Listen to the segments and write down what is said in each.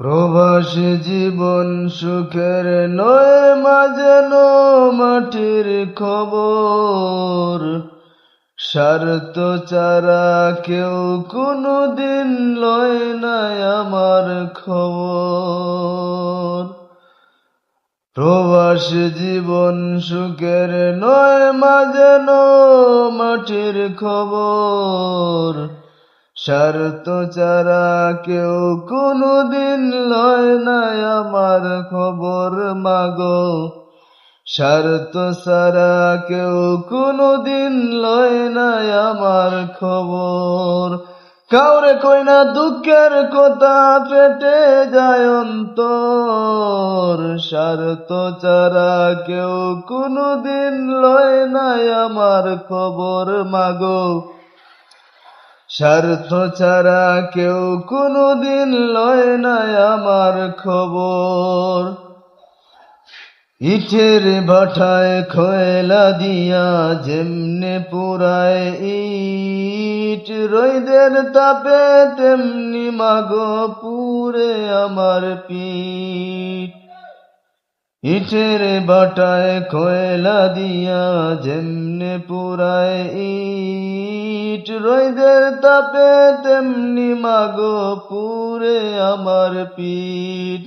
প্রবাসী জীবন সুখের নয় মাঝেন মাটির খবর। স্বার্থ চারা কেউ কোনো দিন লয় নাই আমার খবর। প্রবাসী জীবন সুখের নয় মাঝেন মাটির খবর। স্বার্থ চারা কেউ কোনো দিন লয় নাই আমার খবর, মাগো। স্বার্থ সারা কেউ কোনো দিন লয় নাই আমার খবর। কাউরে কই না দুঃখের কথা পেটে যায় অন্তর। স্বার্থ কেউ কোনো দিন লয় নাই আমার খবর, মাগো। স্বার্থ ছাড়া কেউ কোনো দিন লয় নাই আমার খবর। ইটের ভাটায় খয়লা দিয়া যেমনে পুরায় ইট, রইদের তাপে তেমনি মাগো পুরে আমার পিঠ। ইটের বাটায় কয়লা দিয়া যেমনে পুরায় ইট রইদের তাপে তেমনি মাগো পুরে আমার পিঠ।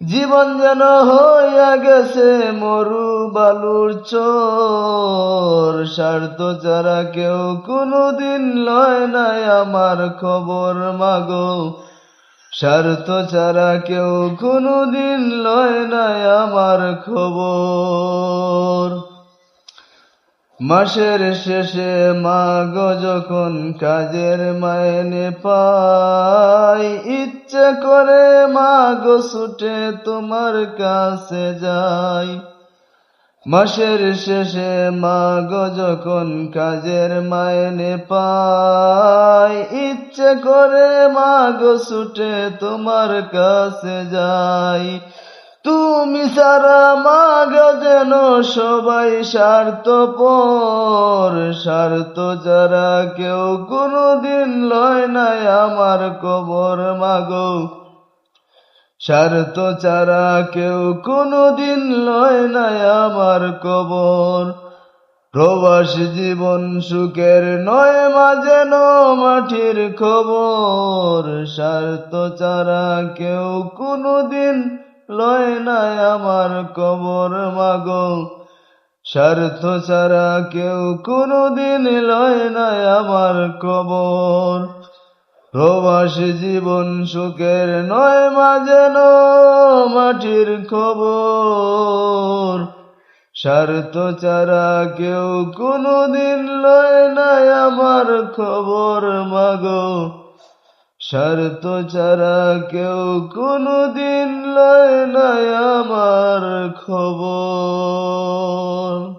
জীবন যেন হইয়া গেছে মরু বালুর চোর, স্বার্থ ছাড়া কেউ কোনোদিন লয় নাই আমার খবর মাগো। স্বার্থ ছাড়া কেউ কোনোদিন লয় নাই আমার খবর। মাসের শেষে মাগ যখন কাজের মায়নে পাই ইচ্ছে করে মাগ ছুটে তোমার কাছে যাই মাসের শেষে মাগ যখন কাজের মায়নে পাই ইচ্ছে করে মাগ ছুটে তোমার কাছে যাই। তুমি সারা মাগ যেন সবাই স্বার্থ পর স্বার্থ যারা কেউ কোনোদিন লয় নাই আমার কবর মাগো। স্বার্থ চারা কেউ কোনোদিন লয় নাই আমার কবর। প্রবাস জীবন সুখের নয় মাঝে মাটির খবর। স্বার্থ চারা কেউ কোনোদিন লয় নাই আমার কবর মাগো। স্বার্থ ছাড়া কেউ কোনোদিন লয় নাই আমার কবর। প্রবাসী জীবন সুখের নয় মাঝে মাটির খবর। স্বার্থ চারা কেউ কোনোদিন লয় নাই আমার খবর, মাগো। স্বার্থ ছাড়া কেউ কোনোদিন লয় নাই আমার খবর।